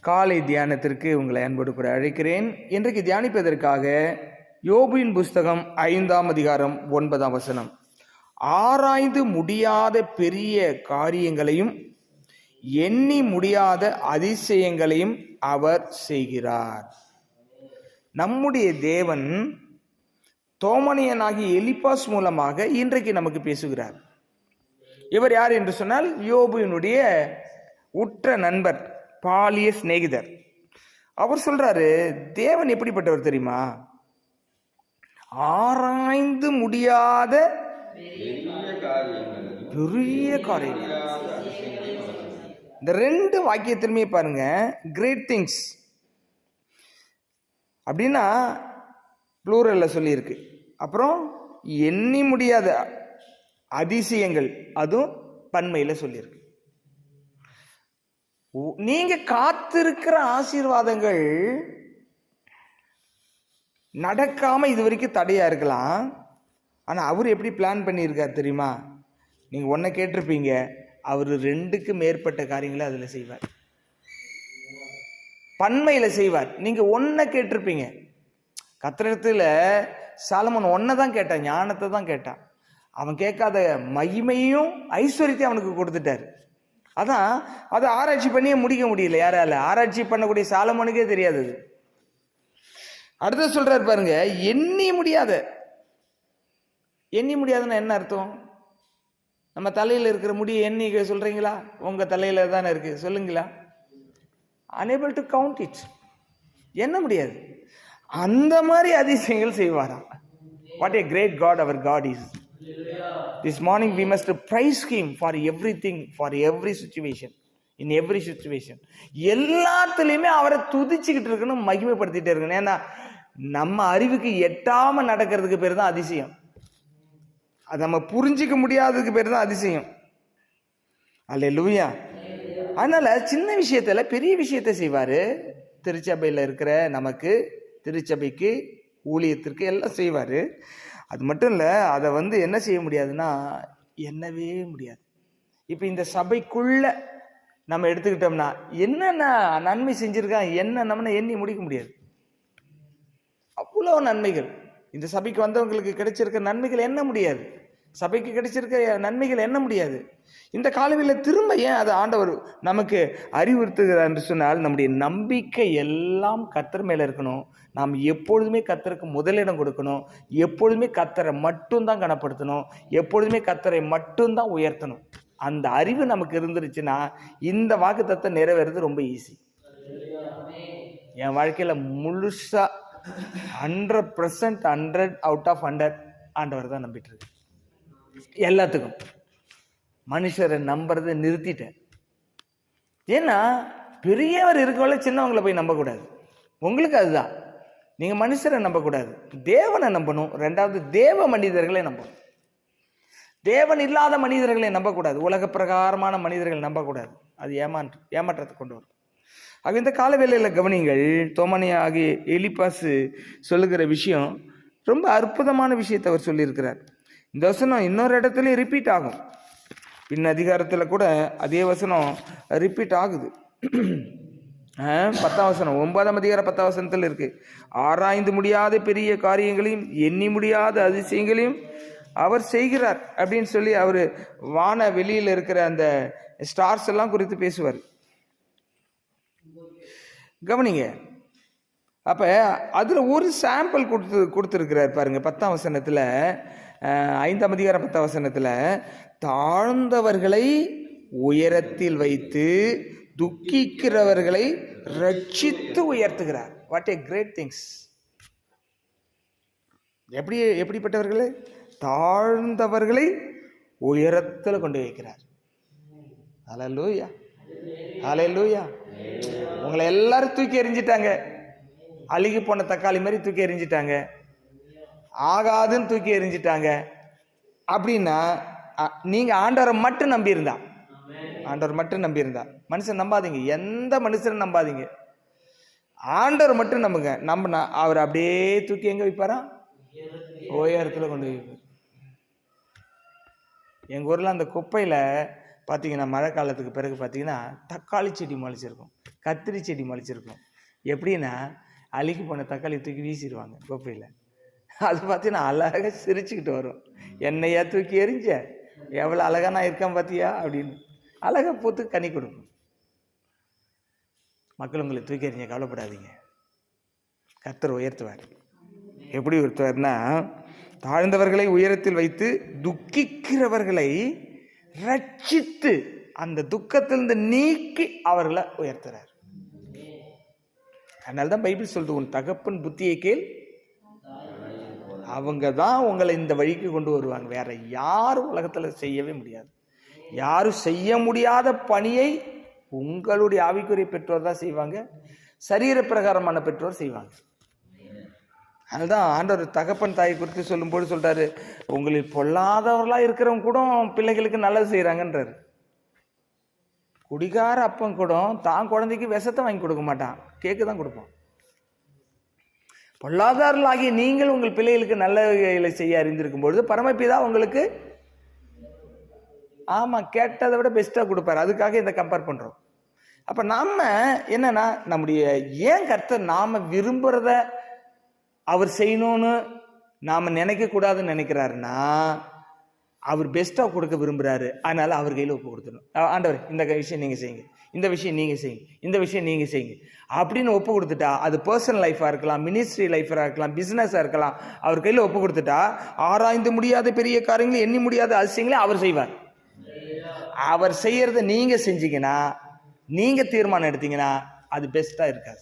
காலை தியானத்திற்கு உங்களை அன்போடு கூட அழைக்கிறேன். இன்றைக்கு தியானிப்பதற்காக யோபுவின் புஸ்தகம் ஐந்தாம் அதிகாரம் ஒன்பதாம் வசனம். ஆராய்ந்து முடியாத பெரிய காரியங்களையும் எண்ணி முடியாத அதிசயங்களையும் அவர் செய்கிறார். நம்முடைய தேவன் தோமனியனாகிய எலிபாஸ் மூலமாக இன்றைக்கு நமக்கு பேசுகிறார். இவர் யார் என்று சொன்னால் யோபுவினுடைய உற்ற நண்பர். பாலிய சிநேகிதர். அவர் சொல்கிறாரு தேவன் எப்படிப்பட்டவர் தெரியுமா? ஆராய்ந்து முடியாத பெரிய காரியங்கள். இந்த ரெண்டு வாக்கியத்திலுமே பாருங்க கிரேட் திங்ஸ் அப்படின்னா ப்ளூரலில் சொல்லியிருக்கு. அப்புறம் எண்ணி முடியாத அதிசயங்கள். அதுவும் பன்மையில் சொல்லியிருக்கு. நீங்க காத்திருக்கிற ஆசீர்வாதங்கள் நடக்காம இது வரைக்கும் தடையா இருக்கலாம். ஆனா அவர் எப்படி பிளான் பண்ணியிருக்கார் தெரியுமா? நீங்க ஒன்றை கேட்டிருப்பீங்க அவர் ரெண்டுக்கு மேற்பட்ட காரியங்களை அதுல செய்வார். பன்மையில் செய்வார். நீங்க ஒன்றை கேட்டிருப்பீங்க. கத்திரத்தில் சாலமன் ஒன்றை தான் கேட்டான் ஞானத்தை தான் கேட்டான் அவன் கேட்காத மகிமையும் ஐஸ்வர்யத்தையும் அவனுக்கு கொடுத்துட்டார். அதான் அதை ஆராய்ச்சி பண்ணியே முடிக்க முடியல யாரால? ஆராய்ச்சி பண்ணக்கூடிய சாலமனுக்கே தெரியாது அது. அடுத்து சொல்றாரு பாருங்க எண்ணி முடியாத. எண்ணி முடியாதுன்னா என்ன அர்த்தம்? நம்ம தலையில் இருக்கிற முடியை எண்ணி சொல்கிறீங்களா உங்கள் தலையில் தானே இருக்குது சொல்லுங்களா? அனேபிள் டு கவுண்ட் இட் என்ன முடியாது. அந்த மாதிரி அதிசயங்கள் செய்வாராம். What a great God our god is this morning we must praise him for everything for every situation in every situation எல்லாத்துலேயுமே அவரை துதிச்சுக்கிட்டு இருக்கணும் மகிமைப்படுத்திகிட்டே இருக்கணும். ஏன்னா நம்ம அறிவுக்கு எட்டாமல் நடக்கிறதுக்கு பேர் தான் அதிசயம். அது நம்ம புரிஞ்சிக்க முடியாததுக்கு பேர் தான் அதிசயம். அல்ல லூயா அதனால் சின்ன விஷயத்தில் பெரிய விஷயத்தை செய்வார். திருச்சபையில் இருக்கிற நமக்கு திருச்சபைக்கு ஊழியத்திற்கு எல்லாம் செய்வார். அது மட்டும் இல்லை அதை வந்து என்ன செய்ய முடியாதுன்னா என்னவே முடியாது. இப்போ இந்த சபைக்குள்ள நம்ம எடுத்துக்கிட்டோம்னா என்னென்ன நன்மை செஞ்சுருக்கான் என்ன நம்மனை எண்ணி முடிக்க முடியாது. அவ்வளோ நன்மைகள். இந்த சபைக்கு வந்தவங்களுக்கு கிடைச்சிருக்க நன்மைகள் என்ன முடியாது. சபைக்கு கிடைச்சிருக்க நன்மைகள் என்ன முடியாது. இந்த காலவில் திரும்ப ஏன் அதை ஆண்டவர் நமக்கு அறிவுறுத்துகிறார் என்று சொன்னால் நம்முடைய நம்பிக்கை எல்லாம் கத்தர் மேலே இருக்கணும். நாம் எப்பொழுதுமே கத்தருக்கு முதலிடம் கொடுக்கணும். எப்பொழுதுமே கத்தரை மட்டும்தான் கனப்படுத்தணும். எப்பொழுதுமே கத்தரை மட்டும்தான் உயர்த்தணும். அந்த அறிவு நமக்கு இருந்துருச்சுன்னா இந்த வாக்குத்தத்தை நிறைவேறது ரொம்ப ஈஸி என் வாழ்க்கையில் முழுசாக hundred percent hundred out of hundred ஆண்டவர் தான் நம்பிட்டு இருக்கு எல்லாத்துக்கும். மனுஷரை நம்புறதை நிறுத்திட்டேன். ஏன்னா பெரியவர் இருக்கவள சின்னவங்களை போய் நம்பக்கூடாது. உங்களுக்கு அதுதான். நீங்கள் மனுஷரை நம்பக்கூடாது. தேவனை நம்பணும். ரெண்டாவது தேவ மனிதர்களை நம்பணும். தேவன் இல்லாத மனிதர்களை நம்பக்கூடாது. உலக பிரகாரமான மனிதர்களை நம்பக்கூடாது. அது ஏமாற்று ஏமாற்றத்தை கொண்டு வரும். ஆக இந்த காலவேளையில் கவனிங்கள் தோமனி ஆகிய எலிபாசு சொல்லுகிற விஷயம் ரொம்ப அற்புதமான விஷயத்தை அவர் சொல்லியிருக்கிறார். இந்த வசனம் இன்னொரு இடத்துல ரிப்பீட் ஆகும். பின் அதிகாரத்தில் கூட அதே வசனம் ரிப்பீட் ஆகுது. பத்தாம் வசனம். ஒன்பதாம் அதிகாரம் பத்தாம் வசனத்தில் இருக்குது ஆராய்ந்து முடியாத பெரிய காரியங்களையும் எண்ணி முடியாத அதிசயங்களையும் அவர் செய்கிறார் அப்படின்னு சொல்லி அவர் வான வெளியில் இருக்கிற அந்த ஸ்டார்ஸ் எல்லாம் குறித்து பேசுவார். கவனிங்க. அப்போ அதில் ஒரு சாம்பிள் கொடுத்து கொடுத்துருக்கிறார் பாருங்கள் பத்தாம் வசனத்தில். ஐந்தாம் அதிகார பத்த வசனத்தில் தாழ்ந்தவர்களை உயரத்தில் வைத்து துக்கிக்கிறவர்களை ரட்சித்து உயர்த்துகிறார். வாட் ஏ கிரேட் திங்ஸ் எப்படி எப்படிப்பட்டவர்கள்? தாழ்ந்தவர்களை உயரத்தில் கொண்டு வைக்கிறார். அலலூயா அலலூயா உங்களை எல்லாரும் தூக்கி எறிஞ்சிட்டாங்க. அழுகி போன தக்காளி மாதிரி தூக்கி எறிஞ்சிட்டாங்க. ஆகாதுன்னு தூக்கி எறிஞ்சிட்டாங்க. அப்படின்னா அ- நீங்க ஆண்டவரை மட்டும் நம்பியிருந்தா. ஆண்டவர் மட்டும் நம்பியிருந்தா. மனுஷன் நம்பாதீங்க. எந்த மனுஷனும் நம்பாதீங்க. ஆண்டவர் மட்டும் நம்புங்க. நம்பினா அவர் அப்படியே தூக்கி எங்க வைப்பாரா? உயரத்துல கொண்டு போய் எங்கள் ஊரில் அந்த குப்பையில் பார்த்தீங்கன்னா மழை காலத்துக்கு பிறகு பார்த்தீங்கன்னா தக்காளி செடி முளைச்சிருக்கும். கத்திரி செடி முளைச்சிருக்கும். எப்படின்னா அழுகி போன தக்காளி தூக்கி வீசிடுவாங்க குப்பையில். அது பார்த்தீங்கன்னா அழகாக சிரிச்சுக்கிட்டு வரும். என்னையா தூக்கி எறிஞ்ச? எவ்வளோ அழகா நான் இருக்கேன் பார்த்தியா அப்படின்னு. அழகாக பூத்து கனி கொடுக்கும். மக்கள் உங்களை தூக்கி எறிஞ்ச கவலைப்படாதீங்க. கர்த்தர் உயர்த்துவார். எப்படி உயர்த்துவார்னா தாழ்ந்தவர்களை உயரத்தில் வைத்து துக்கிக்கிறவர்களை ரட்சித்து அந்த துக்கத்திலிருந்து நீக்கி அவர்களை உயர்த்துறார். அதனால தான் பைபிள் சொல்லுது உன் தகப்பன் புத்தியை கேள் அவங்க தான் உங்களை இந்த வழிக்கு கொண்டு வருவாங்க. வேற யாரும் உலகத்தில் செய்யவே முடியாது. யாரும் செய்ய முடியாத பணியை உங்களுடைய ஆவிக்குரிய பெற்றோர் தான் செய்வாங்க. சரீர பிரகாரமான பெற்றோர் செய்வாங்க. அதுதான் ஆண்டவர் தகப்பன் தாயை குறித்து சொல்லும்போது சொல்கிறாரு உங்களில் பொல்லாதவர்களாக இருக்கிறவங்க கூட பிள்ளைகளுக்கு நல்லது செய்கிறாங்கன்றாரு குடிகார அப்பன் கூட தான் குழந்தைக்கு விஷத்தை வாங்கி கொடுக்க மாட்டான். கேக்கு தான் கொடுப்பான். பொல்லாதாரர்களாகிய நீங்கள் உங்கள் பிள்ளைகளுக்கு நல்ல செய்ய அறிந்திருக்கும் பொழுது பரமபிதா உங்களுக்கு ஆமாம் கேட்டதை விட பெஸ்ட்டாக கொடுப்பாரு. அதுக்காக இதை கம்பேர் பண்ணுறோம் அப்போ நாம் என்னென்னா நம்முடைய ஏன் கர்த்தர் நாம் விரும்புகிறத அவர் செய்யணும்னு நாம் நினைக்கக்கூடாதுன்னு நினைக்கிறாருன்னா அவர் பெஸ்ட்டாக கொடுக்க விரும்புகிறாரு அதனால் அவர் கையில் ஒப்பு கொடுத்துடணும். ஆ- ஆண்டவர் இந்த விஷயம் நீங்கள் செய்யுங்க. இந்த விஷயம் நீங்கள் செய்யுங்க. இந்த விஷயம் நீங்கள் செய்யுங்க. அப்படின்னு ஒப்பு கொடுத்துட்டா அது பர்சனல் லைஃபாக இருக்கலாம் மினிஸ்ட்ரி லைஃபாக இருக்கலாம் பிஸ்னஸாக இருக்கலாம். அவர் கையில் ஒப்பு கொடுத்துட்டா ஆராய்ந்து முடியாத பெரிய காரியங்களும் எண்ணி முடியாத அதிசயங்களையும் அவர் செய்வார். அவர் செய்கிறத நீங்கள் செஞ்சீங்கன்னா நீங்கள் தீர்மானம் எடுத்தீங்கன்னா அது பெஸ்ட்டாக இருக்காது.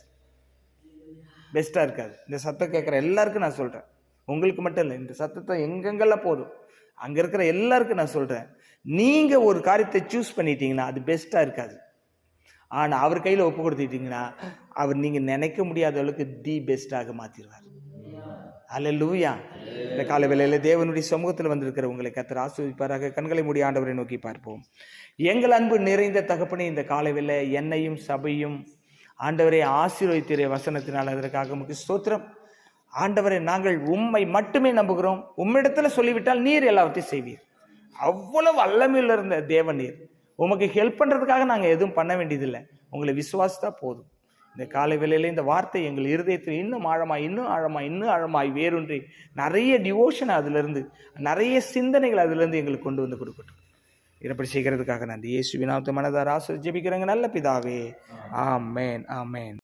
பெஸ்ட்டாக இருக்காது. இந்த சத்தம் கேட்குற எல்லாருக்கும் நான் சொல்கிறேன் உங்களுக்கு மட்டும் இல்லை இந்த சத்தத்தை எங்கெங்கெல்லாம் போதும்? அங்கே இருக்கிற எல்லாருக்கும் நான் சொல்கிறேன் நீங்கள் ஒரு காரியத்தை சூஸ் பண்ணிட்டீங்கன்னா அது பெஸ்ட்டாக இருக்காது. ஆனால் அவர் கையில் ஒப்பு கொடுத்துட்டீங்கன்னா அவர் நீங்கள் நினைக்க முடியாத அளவுக்கு தி பெஸ்ட்டாக மாற்றிடுவார் அல்ல லூயா இந்த கால வேளையில் தேவனுடைய சமூகத்தில் வந்திருக்கிற உங்களை கத்தர் ஆசிரியப்பாராக கண்களை மூடி ஆண்டவரை நோக்கி பார்ப்போம். எங்கள் அன்பு நிறைந்த தகப்பனே இந்த கால வேளை என்னையும் சபையும் ஆண்டவரை ஆசீர்வதித்திர வசனத்தினால் அதற்காக முக்கிய ஸ்தோத்திரம். ஆண்டவரை நாங்கள் உம்மை மட்டுமே நம்புகிறோம். உம்மிடத்தில் சொல்லிவிட்டால் நீர் எல்லாவற்றையும் செய்வீர். அவ்வளவு வல்லமையில் இருந்த தேவன் நீர். உமக்கு ஹெல்ப் பண்ணுறதுக்காக நாங்கள் எதுவும் பண்ண வேண்டியதில்லை. உங்களை விசுவாசித்தா போதும். இந்த காலை வேளையில இந்த வார்த்தை எங்கள் இருதயத்தில் இன்னும் ஆழமாய் இன்னும் ஆழமாய் இன்னும் ஆழமாய் வேரூன்றி நிறைய டிவோஷன் அதிலிருந்து நிறைய சிந்தனைகள் அதிலிருந்து எங்களுக்கு கொண்டு வந்து கொடுக்கட்டும். இதைப்படி செய்கிறதுக்காக நன்றி. இயேசுவினாத்த மனதார் ஆசிரியர் ஜெபிக்கிறவங்க நல்ல பிதாவே. ஆமேன். ஆமேன்.